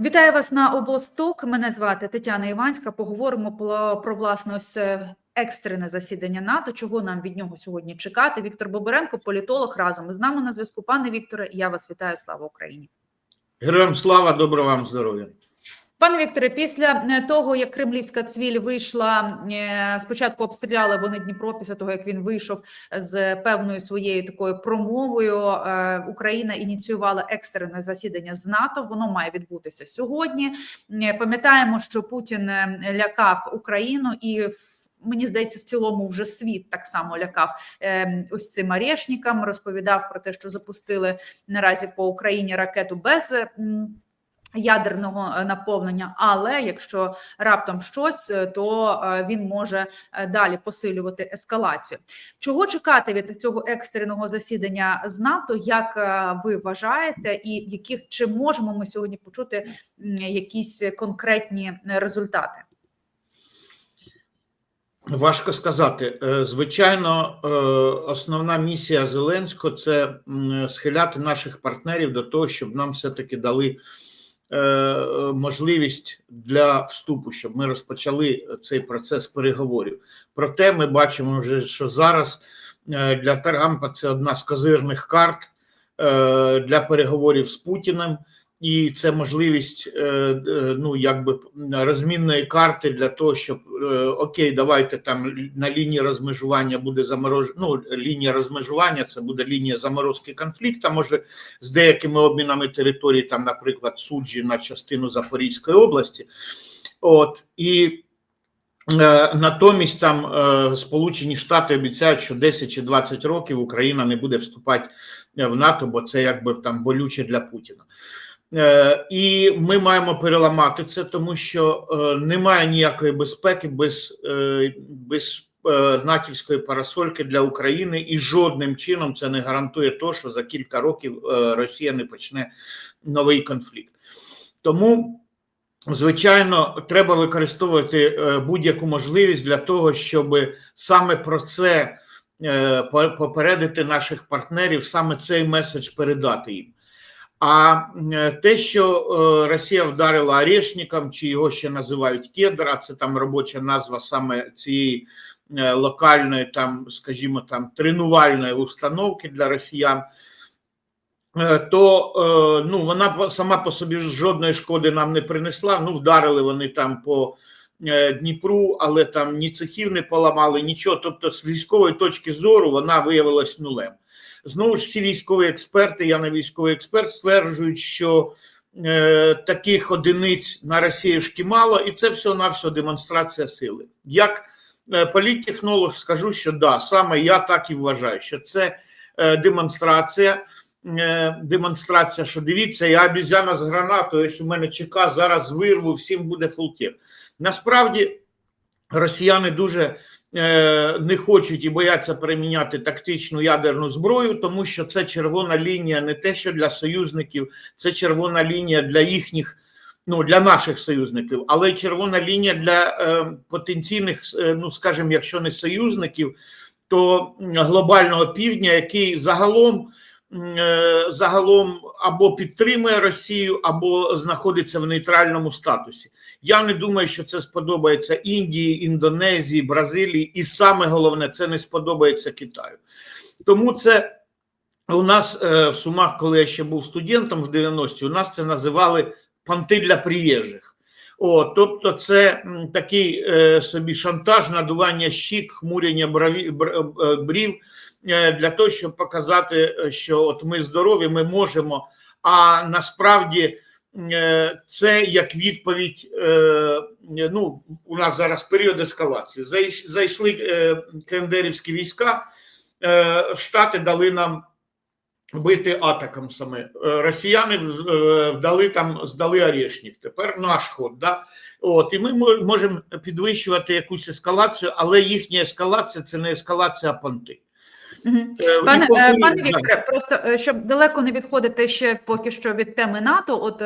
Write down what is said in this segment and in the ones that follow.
Вітаю вас на облсток. Мене звати Тетяна Іванська. Поговоримо про, про власне ось е, екстрене засідання НАТО. Чого нам від нього сьогодні чекати? Віктор Боберенко, політолог, разом із нами на зв'язку. Пане Вікторе, я вас вітаю. Слава Україні. Героям слава, доброго вам здоров'я. Пане Вікторе, після е, того, як кремлівська цвіль вийшла, е, спочатку обстріляли вони Дніпро, після того як він вийшов з певною своєю такою промовою, е, Україна ініціювала екстрене засідання з НАТО. Воно має відбутися сьогодні. Пам'ятаємо, що Путін лякав Україну і Мені здається, в цілому вже світ так само лякав ось цим арешникам. Розповідав про те, що запустили наразі по Україні ракету без ядерного е, наповнення. Але якщо раптом щось, е, то е, він може далі посилювати ескалацію. Чого чекати від цього екстреного засідання з НАТО? Як ви вважаєте, і яких чи можемо ми сьогодні почути якісь конкретні результати? Важко сказати. Звичайно, основна місія Зеленського це схиляти наших партнерів до того, щоб нам все-таки дали е, можливість для вступу, щоб ми розпочали цей процес переговорів. Проте ми бачимо вже, що зараз е, для Трампа це одна з козирних карт е, для переговорів з Путіним. І це можливість е, е, ну якби розмінної карти для того, щоб е, окей, давайте там на лінії розмежування буде заморож... ну, лінія розмежування, це буде лінія заморозки конфлікту, може з деякими обмінами територій, там, наприклад, суджі на частину Запорізької області. От і натомість там Сполучені Штати обіцяють, що 10 чи 20 років Україна не буде вступати в НАТО, бо це якби там болюче для Путіна. Е, І ми маємо переламати це, тому що е, немає ніякої безпеки без, е, без натівської парасольки для України, і жодним чином це не гарантує то, що за кілька років Росія не почне новий конфлікт. Тому, звичайно, треба використовувати будь-яку можливість для того, щоб саме про це попередити наших партнерів, саме цей меседж передати їм. А е, те, що е, Росія вдарила орешником, чи його ще називають кедр, а це там робоча назва саме цієї е, локальної, там, скажімо, там тренувальної установки для росіян, то ну, вона сама по собі жодної шкоди нам не принесла. Ну, вдарили вони там по Дніпру, але там ні цехів не поламали, нічого. Тобто, з військової точки зору вона виявилась нулем. Знову ж всі військові експерти, я не військовий експерт, стверджують, що е, таких одиниць на Росіюшки мало, і це все на демонстрація сили. Як е, політтехнолог скажу, що да, саме я так і вважаю, що це е, демонстрація. е, Демонстрація, що дивіться, я обізяна з гранатою, ось у мене ЧК, зараз вирву, всім буде фултір. Насправді росіяни дуже не хочуть і бояться переміняти тактичну ядерну зброю, тому що це червона лінія не те, що для союзників, це червона лінія для їхніх, ну для наших союзників, але червона лінія для е, потенційних, е, ну скажімо, якщо не союзників, то глобального півдня, який загалом. е, Загалом або підтримує Росію, або знаходиться в нейтральному статусі. Я не думаю, що це сподобається Індії, Індонезії, Бразилії, і саме головне, це не сподобається Китаю. Тому це у нас е, в Сумах, коли я ще був студентом в 90-ті, у нас це називали панти для приїжджих. О, тобто, це такий е, собі шантаж, надування щік, хмурення брові, бр- е, брів е, для того, щоб показати, е, що от ми здорові, ми можемо. А насправді е, це як відповідь. е, Ну, у нас зараз період ескалації. Зайш- Зайшли е, КНДРівські війська, е, Штати дали нам бити атакам саме. Е, Росіяни е, вдали там, здали Орешник. Тепер наш ход. Да? От, і ми можемо підвищувати якусь ескалацію, але їхня ескалація це не ескалація понти. Е, Пане, е, пане. Вікторе, просто е, щоб далеко не відходити ще поки що від теми НАТО. От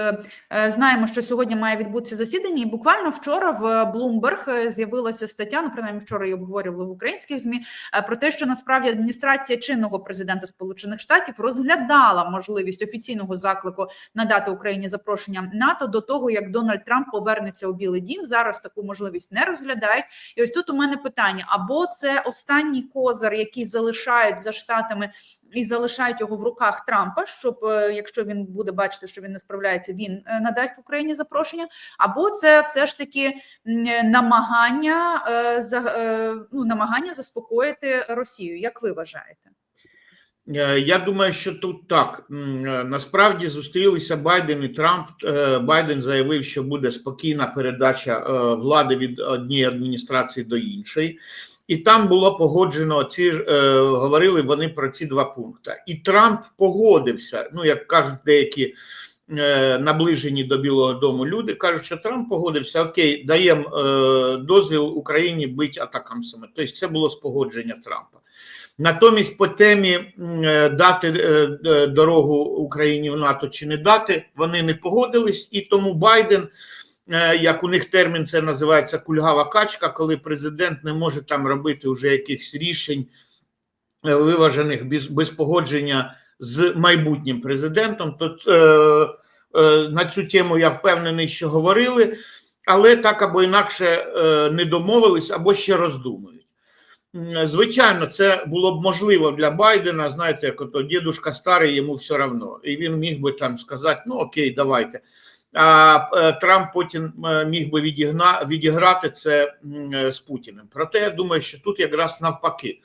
знаємо, що сьогодні має відбутися засідання, і буквально вчора в Bloomberg е, з'явилася стаття. Ну принаймні вчора її обговорювали в українських змі про те, що насправді адміністрація чинного президента Сполучених Штатів розглядала можливість офіційного заклику надати Україні запрошення НАТО до того, як Дональд Трамп повернеться у Білий Дім. Зараз таку можливість не розглядають. І ось тут у мене питання: або це останній козир, який залишають за штатами і залишають його в руках Трампа, щоб е, якщо він буде бачити, що він не справляється, він е, надасть Україні запрошення, або це все ж таки намагання е, ну намагання заспокоїти Росію. Як ви вважаєте? Я думаю, що тут так насправді зустрілися Байден і Трамп. Байден заявив, що буде спокійна передача влади від однієї адміністрації до іншої, і там було погоджено ці е, говорили вони про ці два пункти. І Трамп погодився. Ну як кажуть деякі е, наближені до Білого Дому люди, кажуть, що Трамп погодився. Окей, даємо е, дозвіл Україні бити атакамсами. Тобто це було спогодження Трампа. Натомість по темі е, дати е, е, дорогу Україні в НАТО чи не дати, вони не погодились, і тому Байден, як у них термін це називається кульгава качка, коли президент не може там робити вже якихось рішень е, виважених без, без погодження з майбутнім президентом. То е, е, на цю тему я впевнений, що говорили, але так або інакше е, не домовились, або ще роздумують. Звичайно, це було б можливо для Байдена. Знаєте, як ото дідушка старий, йому все одно. І він міг би там сказати: ну окей, давайте. А е, Трамп потім е, міг би відігна, відіграти це е, з Путіним. Проте я думаю, що тут якраз навпаки.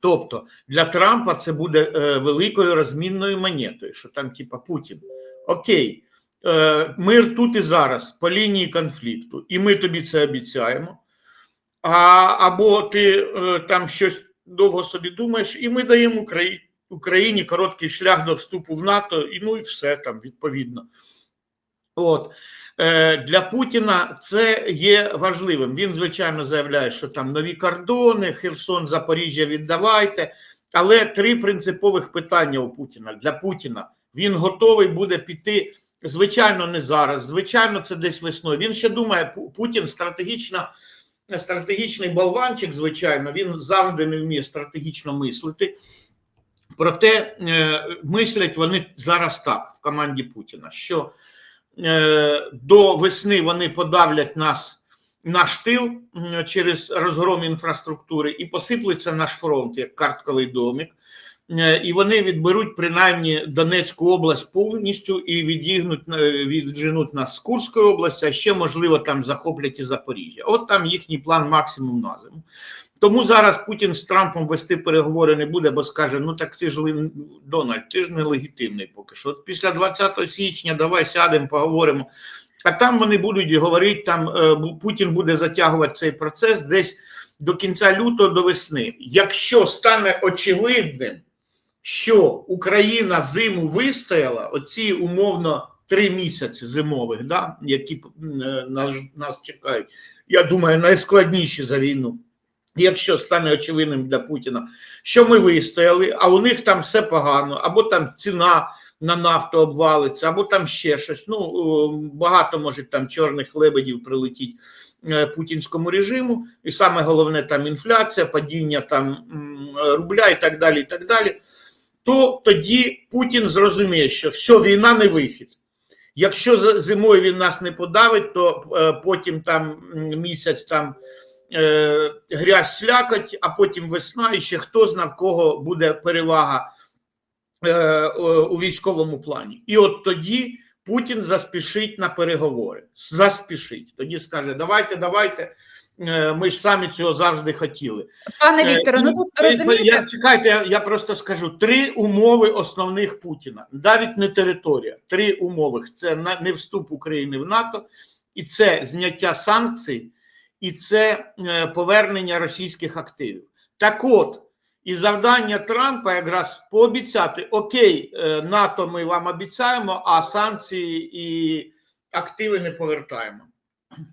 Тобто для Трампа це буде великою розмінною монетою, що там, типа, Путін. Окей, мир тут і зараз по лінії конфлікту, і ми тобі це обіцяємо. А, або ти там щось довго собі думаєш, і ми даємо Україні короткий шлях до вступу в НАТО, і ну і все там відповідно. От е, для Путіна це є важливим. Він, звичайно, заявляє, що там нові кордони, Херсон, Запоріжжя віддавайте. Але три принципових питання у Путіна для Путіна. Він готовий буде піти. Звичайно, не зараз. Звичайно, це десь весною. Він ще думає, Путін стратегічна, стратегічний болванчик, звичайно, він завжди не вміє стратегічно мислити. Проте е, мислять вони зараз так в команді Путіна, що до весни вони подавлять нас наш тил через розгром інфраструктури і посиплеться наш фронт як картковий домик. Е, І вони відберуть принаймні Донецьку область повністю і відігнуть е, відженуть нас з Курської області, а ще можливо там захоплять і Запоріжжя. От там їхній план максимум на зиму. Тому зараз Путін з Трампом вести переговори не буде, бо скаже: ну так ти ж Дональд, ти ж нелегітимний поки що. От після 20 січня давай сядемо, поговоримо. А там вони будуть говорити, там е, Путін буде затягувати цей процес десь до кінця лютого до весни. Якщо стане очевидним, що Україна зиму вистояла, оці умовно три місяці зимових, да, які е, нас, нас чекають, я думаю, найскладніші за війну. Якщо стане очевидним для Путіна, що ми вистояли, а у них там все погано, або там ціна на нафту обвалиться, або там ще щось. Ну багато може там чорних лебедів прилетіть е, путінському режиму, і саме головне там інфляція, падіння там рубля і так далі. і так далі. То тоді Путін зрозуміє, що все, війна не вихід. Якщо зимою він нас не подавить, то е, потім там місяць там е, грязь слякоть, а потім весна, і ще хто зна в кого буде перевага е, у військовому плані. І от тоді Путін заспішить на переговори. Заспішить. Тоді скаже: давайте, давайте. е, Ми ж самі цього завжди хотіли. Пане Е, Вікторе, ну тут розумієте, Я, чекайте, я, я просто скажу три умови основних Путіна. Навіть не територія. Три умови: це не вступ України в НАТО, і це зняття санкцій, і це е, повернення російських активів. Так от, і завдання Трампа якраз пообіцяти: Окей, е, НАТО ми вам обіцяємо, а санкції і активи не повертаємо.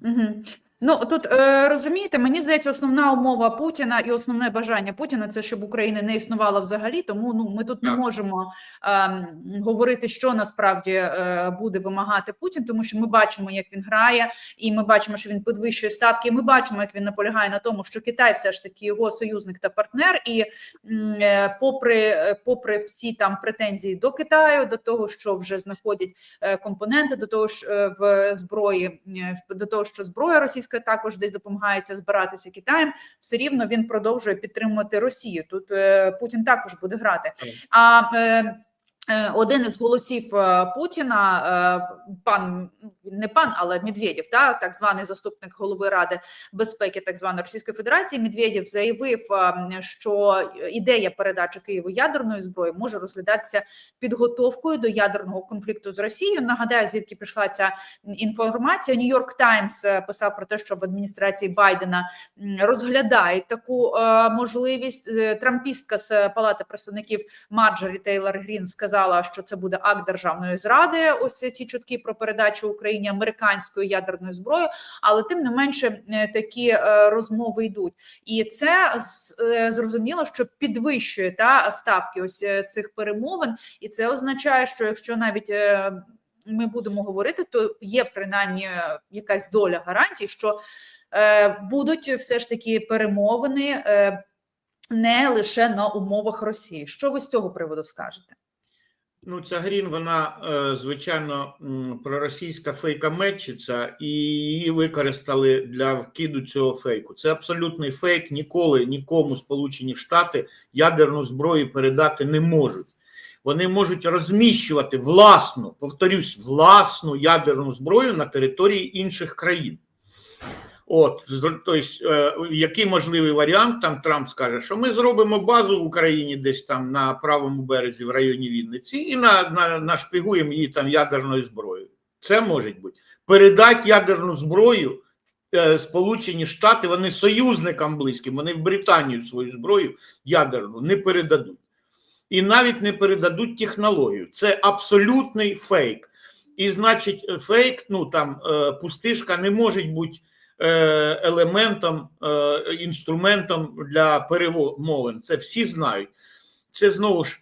Угу. Ну тут е, розумієте, мені здається, основна умова Путіна і основне бажання Путіна це щоб України не існувала взагалі. Тому ну ми тут не можемо е, говорити, що насправді е, буде вимагати Путін, тому що ми бачимо, як він грає, і ми бачимо, що він підвищує ставки. і Ми бачимо, як він наполягає на тому, що Китай все ж таки його союзник та партнер. І е, попри, попри всі там претензії до Китаю, до того, що вже знаходять е, компоненти, до того ж е, в зброї, до того, що зброя російська також десь допомагається збиратися Китаєм, все рівно він продовжує підтримувати Росію. Тут е, Путін також буде грати. А е, один із голосів е, Путіна, е, пан не пан, але Медведєв, та так званий заступник голови Ради безпеки, так званої Російської Федерації, Медведєв заявив, е, що ідея передачі Києву ядерної зброї може розглядатися підготовкою до ядерного конфлікту з Росією. Нагадаю, звідки пішла ця інформація. Нью-Йорк Таймс е, писав про те, що в адміністрації Байдена розглядають таку е, можливість. Е, Трампістка з Палати представників Марджорі Тейлор Грін сказала, що це буде акт державної зради. Ось ці чутки про передачу Україні американської ядерної зброї, але тим не менше е, такі е, розмови йдуть, і це е, зрозуміло, що підвищує та ставки ось цих перемовин, і це означає, що якщо навіть ми будемо говорити, то є принаймні якась доля гарантій, що будуть все ж таки перемовини не лише на умовах Росії. Що ви з цього приводу скажете? Ну, ця Грін, вона е, звичайно проросійська фейкометчиця, і її використали для вкиду цього фейку. Це абсолютний фейк. Ніколи нікому Сполучені Штати ядерну зброю передати не можуть. Вони можуть розміщувати власну, повторюсь, власну ядерну зброю на території інших країн. От, тобто, який можливий варіант, там Трамп скаже, що ми зробимо базу в Україні десь там на правому березі в районі Вінниці і на, на, нашпигуємо її там ядерною зброєю. Це може бути. Передати ядерну зброю е, Сполучені Штати, вони союзникам близьким, вони в Британію свою зброю ядерну не передадуть. І навіть не передадуть технологію. Це абсолютний фейк. І значить, фейк, ну там е, пустишка не може бути елементом, е, інструментом для перемовин. Це всі знають. Це знову ж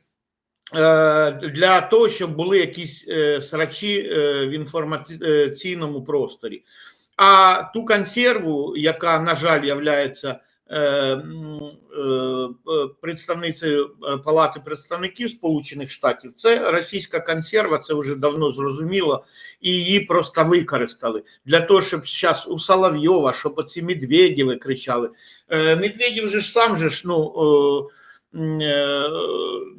е, для того, щоб були якісь е, срачі е, в інформаційному просторі. А ту консерву, яка, на жаль, являється е, е, е, представницею е, Палати представників Сполучених Штатів, це російська консерва, це вже давно зрозуміло, і її просто використали для того, щоб зараз у Соловйова, щоб оці Медведєви кричали. Е, Медведєв же ж сам же ж, ну. е, е,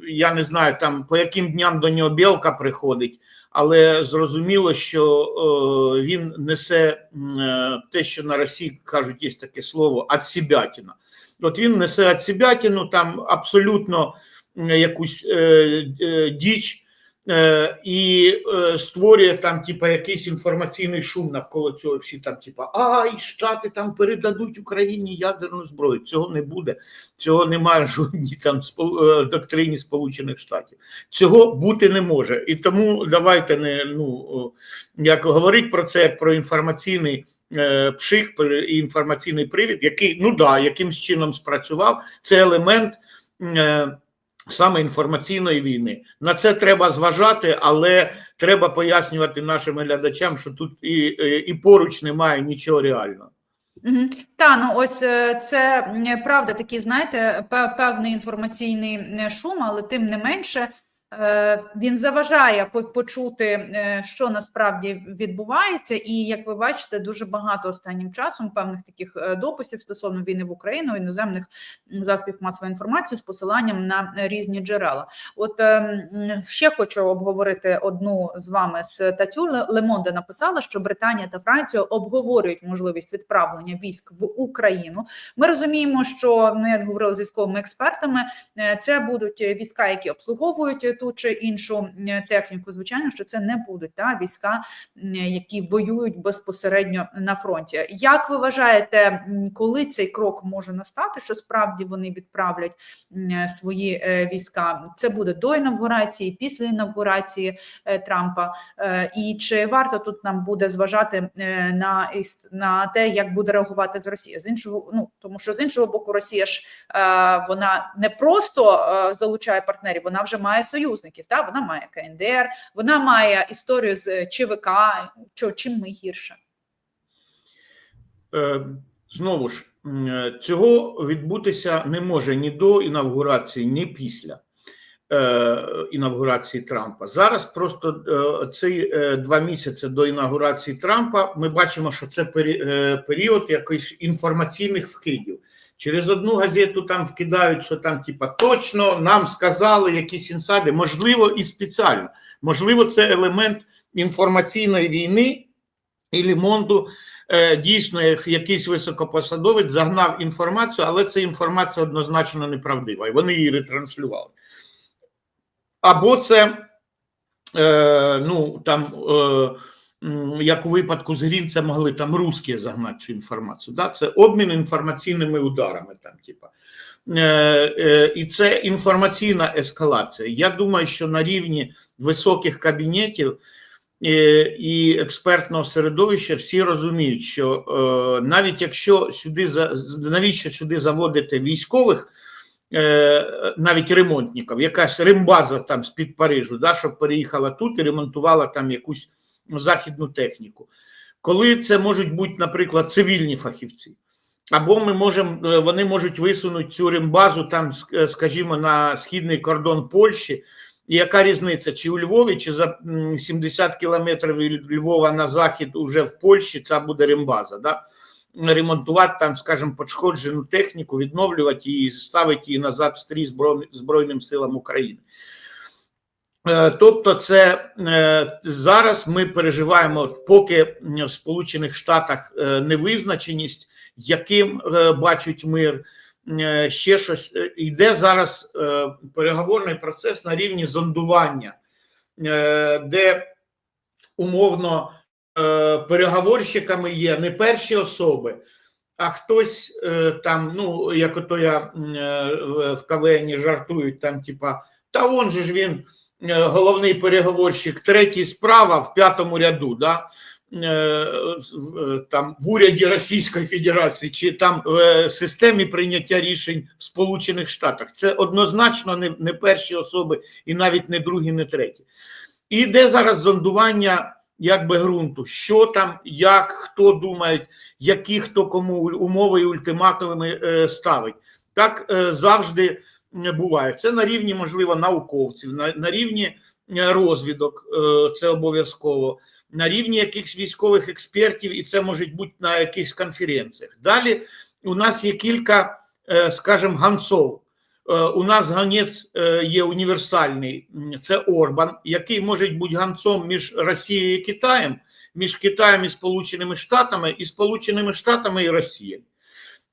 Я не знаю там по яким дням до нього білка приходить, але зрозуміло, що е, він несе е, те, що на Росії кажуть, є таке слово «отсебятина». От він несе ацібятіну там абсолютно якусь е, діч і е, створює там, типа, якийсь інформаційний шум навколо цього. Всі там, типа, ай, Штати там передадуть Україні ядерну зброю. Цього не буде. Цього немає жодній там е, доктрині Сполучених Штатів. Цього бути не може. І тому давайте не ну як говорить про це як про інформаційний е, пшик, і інформаційний привід, який ну да, якимсь чином спрацював. Це елемент. Е, Саме інформаційної війни на це треба зважати, але треба пояснювати нашим глядачам, що тут і, і, і поруч немає нічого реального. Та ну ось е, це правда, такий, знаєте, певний інформаційний е, шум, але тим не менше е, він заважає почути, е, що насправді відбувається. І як ви бачите, дуже багато останнім часом певних таких е, дописів стосовно війни в Україну іноземних засобів масової інформації з посиланням на е, різні джерела. От е, ще хочу обговорити одну з вами статтю. Ле- Лемонде написала, що Британія та Франція обговорюють можливість відправлення військ в Україну. Ми розуміємо, що ми як говорили з військовими експертами, е, це будуть війська, які обслуговують ту чи іншу е, техніку. Звичайно, що це не будуть та війська, які воюють безпосередньо на фронті. Як ви вважаєте, коли цей крок може настати? Що справді вони відправлять е, свої е, війська? Це буде до інавгурації, після інавгурації Трампа. І чи варто тут нам буде зважати на на те, як буде реагувати з Росії? З іншого, ну тому що з іншого боку, Росія ж вона не просто залучає партнерів, вона вже має союзників. Та вона має КНДР, вона має історію з ЧВК. Що чим ми гірше? Е, Знову ж, е, цього відбутися не може ні до інавгурації, ні після е, інавгурації Трампа. Зараз просто е, е, два місяці до інавгурації Трампа ми бачимо, що це е, період якихось інформаційних вкидів. Через одну газету там вкидають, що там, типа, точно нам сказали якісь інсайди, можливо, і спеціально. Можливо, це елемент інформаційної війни і Лімонду е, дійсно якийсь високопосадовець загнав інформацію, але ця інформація однозначно неправдива, і вони її ретранслювали. Або це, е, ну там, е, як у випадку з Грінцем могли там русські загнати цю інформацію. Да? Це обмін інформаційними ударами. Там, типа. Е, е, і це інформаційна ескалація. Я думаю, що на рівні високих кабінетів е, і експертного середовища всі розуміють, що е, навіть якщо сюди за навіщо сюди заводити військових, е, навіть ремонтників, якась рембаза там з під Парижу, да, щоб переїхала тут і ремонтувала там якусь західну техніку. Коли це можуть бути, наприклад, цивільні фахівці. Або ми можемо, е, вони можуть висунути цю рембазу там, е, скажімо, на східний кордон Польщі. І яка різниця, чи у Львові, чи за м, 70 кілометрів від Львова на захід уже в Польщі це буде рембаза. Да? Ремонтувати там, скажімо, пошкоджену техніку, відновлювати її, ставити її назад в стрій Збройним силам України. Е, Тобто, це е, зараз ми переживаємо, поки в Сполучених Штатах е, невизначеність, яким бачать мир, ще щось йде зараз переговорний процес на рівні зондування, де умовно переговорщиками є не перші особи, а хтось там, ну як ото я в КВН жартують, там, типа, та он же ж він головний переговорщик, третій справа в п'ятому ряду, да? е, е, там в уряді Російської Федерації чи там в е, системі прийняття рішень в Сполучених Штатах. Це однозначно не, не перші особи, і навіть не другі, не треті. І йде зараз зондування якби ґрунту, що там, як, хто думає, які хто кому умови і ультиматуми е, ставить. Так е, завжди буває. Це на рівні, можливо, науковців, на, на рівні е, розвідок, е, це обов'язково, на рівні якихось військових експертів, і це може бути на якихось конференціях. Далі у нас є кілька, е, скажімо, ганцов. У нас ганець є універсальний, це Орбан, який може бути ганцом між Росією і Китаєм, між Китаєм і Сполученими Штатами, і Сполученими Штатами і Росією.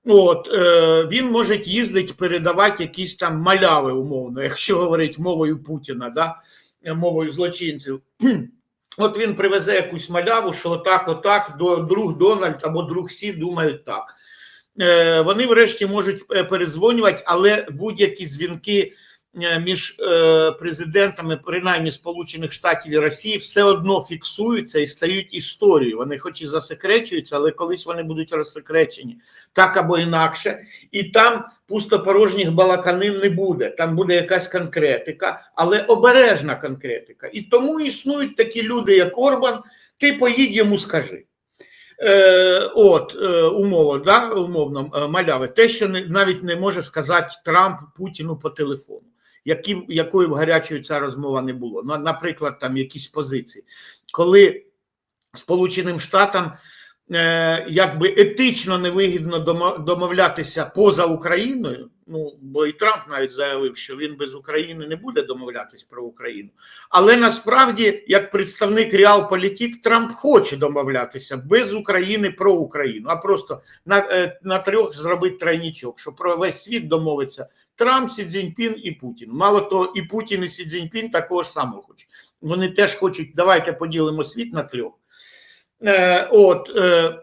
От е, він може їздити, передавати якісь там маляви, умовно, якщо говорити мовою Путіна, да, е, мовою злочинців. От він привезе якусь маляву, що отак, отак, до друг Дональд або друг Сі думають так. Е, вони врешті можуть е, перезвонювати, але будь-які дзвінки між е, президентами, принаймні Сполучених Штатів і Росії, все одно фіксуються і стають історією. Вони хоч і засекречуються, але колись вони будуть розсекречені так або інакше, і там пустопорожніх балаканин не буде. Там буде якась конкретика, але обережна конкретика. І тому існують такі люди, як Орбан. Ти поїдь йому скажи. Е, от е, умово, да, умовно е, маляви, те, що не, навіть не може сказати Трамп Путіну по телефону, які, якою б гарячою ця розмова не було. Наприклад, там якісь позиції, коли Сполученим Штатам якби етично невигідно домо- домовлятися поза Україною. Ну бо і Трамп навіть заявив, що він без України не буде домовлятись про Україну. Але насправді, як представник Реалполітік, Трамп хоче домовлятися без України про Україну, а просто на, е, на трьох зробити тройнічок, що про весь світ домовиться Трамп, Сі Цзіньпін і Путін. Мало того, і Путін, і Сі Цзіньпін такого ж хочуть. Вони теж хочуть, давайте поділимо світ на трьох. Е, от, е,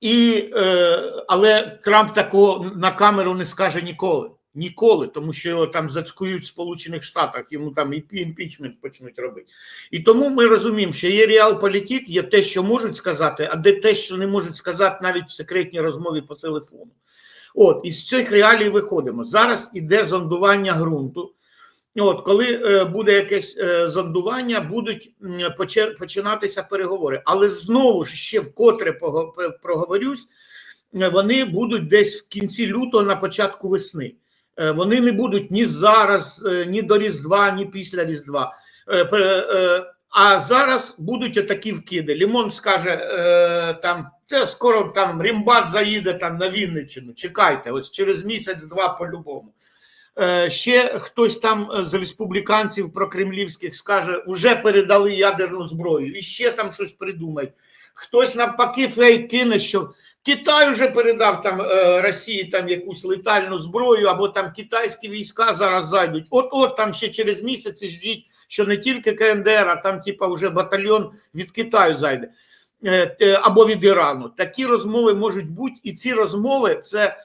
і, е, але Трамп такого на камеру не скаже ніколи. Ніколи, тому що його там зацькують в Сполучених Штатах, йому там і імпічмент почнуть робити. І тому ми розуміємо, що є реалполітик, є те, що можуть сказати, а де те, що не можуть сказати навіть в секретній розмові по телефону. От, із цих реалій виходимо. Зараз іде зондування ґрунту. От, коли е, буде якесь е, зондування, будуть починатися переговори. Але знову ж ще вкотре проговорюсь, е, вони будуть десь в кінці лютого, на початку весни. Вони не будуть ні зараз, ні до Різдва, ні після Різдва. А зараз будуть такі вкиди. Лімон скаже там, це скоро там Рімбат заїде там на Вінниччину. Чекайте, ось через місяць-два по-любому. Е, Ще хтось там е, з республіканців прокремлівських скаже, уже передали ядерну зброю, і ще там щось придумають. Хтось навпаки фейк кине, що Китай вже передав там е, Росії там якусь летальну зброю, або там китайські війська зараз зайдуть. От от там ще через місяць ждіть, що не тільки КНДР, а там, типа, вже батальйон від Китаю зайде або від Ірану. Такі розмови можуть бути, і ці розмови це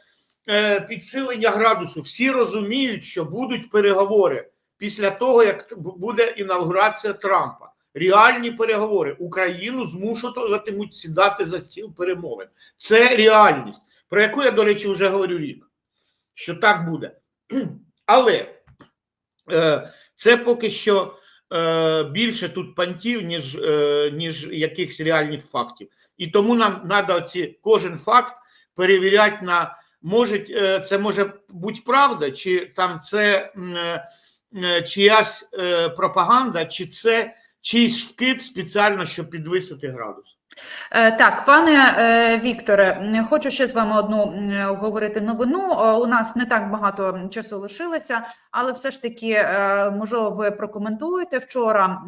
підсилення градусу. Всі розуміють, що будуть переговори після того, як буде інаугурація Трампа. Реальні переговори Україну змушуватимуть сідати за стіл перемовин. Це реальність, про яку я, до речі, вже говорю рік, що так буде. Але е, це поки що е, більше тут пантів, ніж, е, ніж якихось реальних фактів. І тому нам треба кожен факт перевіряти на може, е, це може бути правда, чи там це е, е, чиясь пропаганда, чи це чийсь вкид спеціально, щоб підвисити градус. Е, Так, пане е, Вікторе, хочу ще з вами одну м, обговорити новину. Е, У нас не так багато часу лишилося, але все ж таки, можливо, ви прокоментуєте. Вчора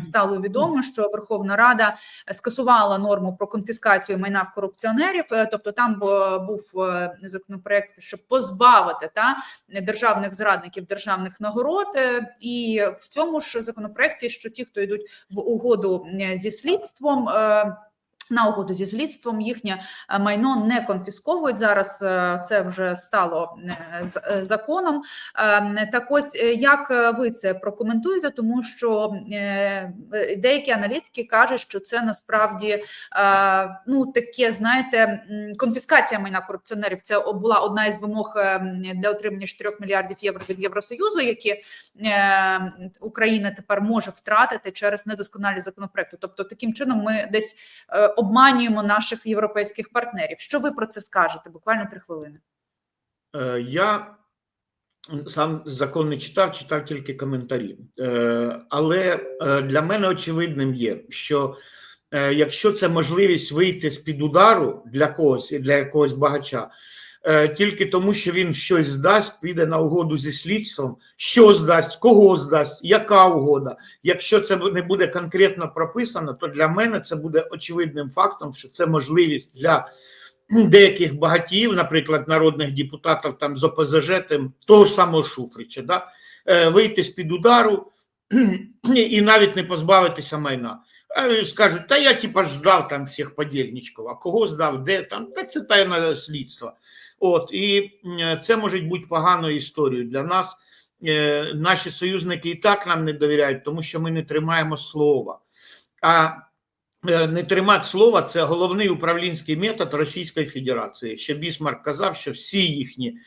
стало відомо, що Верховна Рада скасувала норму про конфіскацію майна в корупціонерів. Тобто, там був законопроект, щоб позбавити та державних зрадників державних нагород. І в цьому ж законопроекті, що ті, хто йдуть в угоду зі слідством. На угоду зі слідством їхнє е, майно не конфісковують зараз. е, Це вже стало е, законом. Е, Так ось як ви це прокоментуєте, тому що деякі аналітики кажуть, що це насправді ну таке, знаєте, конфіскація майна корупціонерів. Це була одна із вимог для отримання 4 мільярдів євро від Євросоюзу, які Україна тепер може втратити через недосконалі законопроекти. Тобто, таким чином ми десь обманюємо наших європейських партнерів. Що ви про це скажете? Буквально три хвилини. Е, Я сам закон не читав, читав тільки коментарі. Е, Але е, для мене очевидним є, що якщо це можливість вийти з під удару для когось і для якогось багача, тільки тому, що він щось здасть, піде на угоду зі слідством, що здасть, кого здасть, яка угода. Якщо це не буде конкретно прописано, то для мене це буде очевидним фактом, що це можливість для деяких багатіїв, наприклад, народних депутатів там з ОПЗЖ, тим, того ж самого Шуфрича, да, е, вийти з під удару і навіть не позбавитися майна. А скажуть, та я типа ж здав там всіх подільничків, а кого здав, де там, та це тайне слідство. От, і це може бути поганою історією для нас. Е, Наші союзники і так нам не довіряють, тому що ми не тримаємо слова. А е, не тримати слова це головний управлінський метод Російської Федерації. Ще Бісмарк казав, що всі їхні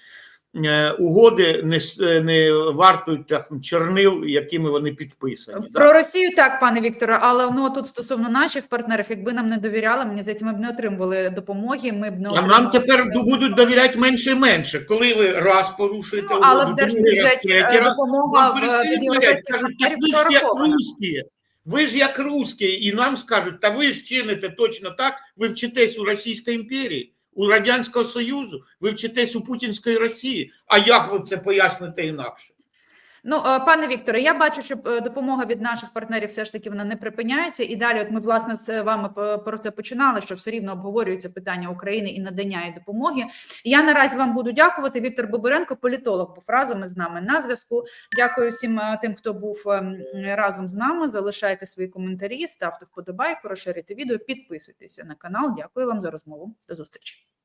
угоди не, е, не вартують так, чорнил, якими вони підписані. Про Росію так, пане Вікторе, але ну тут стосовно наших партнерів, якби нам не довіряли, мені здається, ми б не отримували допомоги. Ми б не А нам тепер ду- будуть довіряти менше і менше. Коли ви раз порушуєте Ну, але угоду, в держбюджеті е, допомога вам від європейських партнерів. Ви ж як русські, і нам скажуть, та ви ж чините точно так, ви вчитесь у Російській імперії, у Радянського Союзу, ви вчитесь у Путінської Росії. А як ви це поясните інакше? Ну, е, пане Вікторе, я бачу, що е, допомога від наших партнерів все ж таки вона не припиняється. І далі, от ми власне з вами про це починали, що все рівно обговорюється питання України і надання їй допомоги. Я наразі вам буду дякувати. Віктор Бобиренко, політолог, був разом із нами на зв'язку. Дякую всім е, тим, хто був ем, разом з нами. Залишайте свої коментарі, ставте вподобайку, розширюйте відео, підписуйтеся на канал. Дякую вам за розмову. До зустрічі.